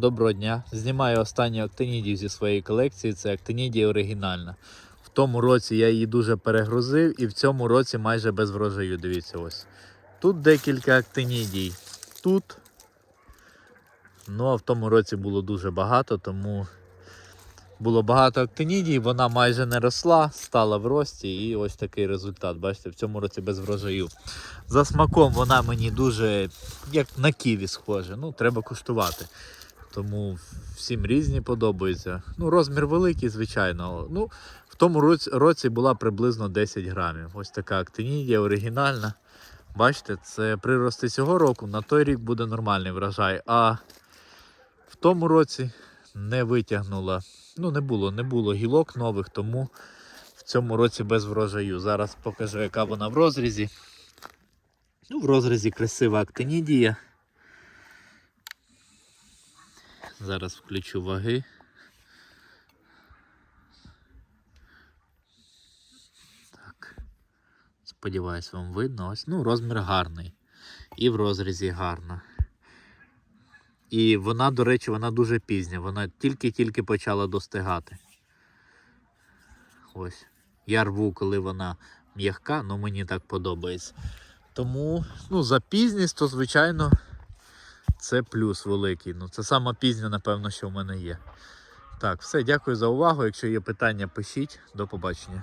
доброго дня. Знімаю останню актинідію зі своєї колекції. Це актинідія оригінальна. В тому році я її дуже перегрузив і в цьому році майже без врожаю. Дивіться ось. Тут декілька актинідій. Тут. Ну а в тому році було дуже багато, тому було багато актинідій, вона майже не росла, стала в рості, і ось такий результат. Бачите, в цьому році без врожаю. За смаком вона мені дуже як на ківі схоже. Ну, треба куштувати. Тому всім різні подобаються. Ну, розмір великий, звичайно. Ну, в тому році, була приблизно 10 грамів. Ось така актинідія, оригінальна. Бачите, це прирости цього року, на той рік буде нормальний врожай. А в тому році не витягнула. Ну, не було, не було гілок нових, тому в цьому році без врожаю. Зараз покажу, яка вона в розрізі. Ну, в розрізі красива актинідія. Зараз включу ваги. Так. Сподіваюсь, вам видно. Ось, ну, розмір гарний. І в розрізі гарна. І вона, до речі, вона дуже пізня. Вона тільки-тільки почала достигати. Ось. Я рву, коли вона м'ягка, але мені так подобається. Тому, ну, за пізність, то, звичайно, це плюс великий. Ну, це сама пізня, напевно, що в мене є. Так, все, дякую за увагу. Якщо є питання, пишіть. До побачення.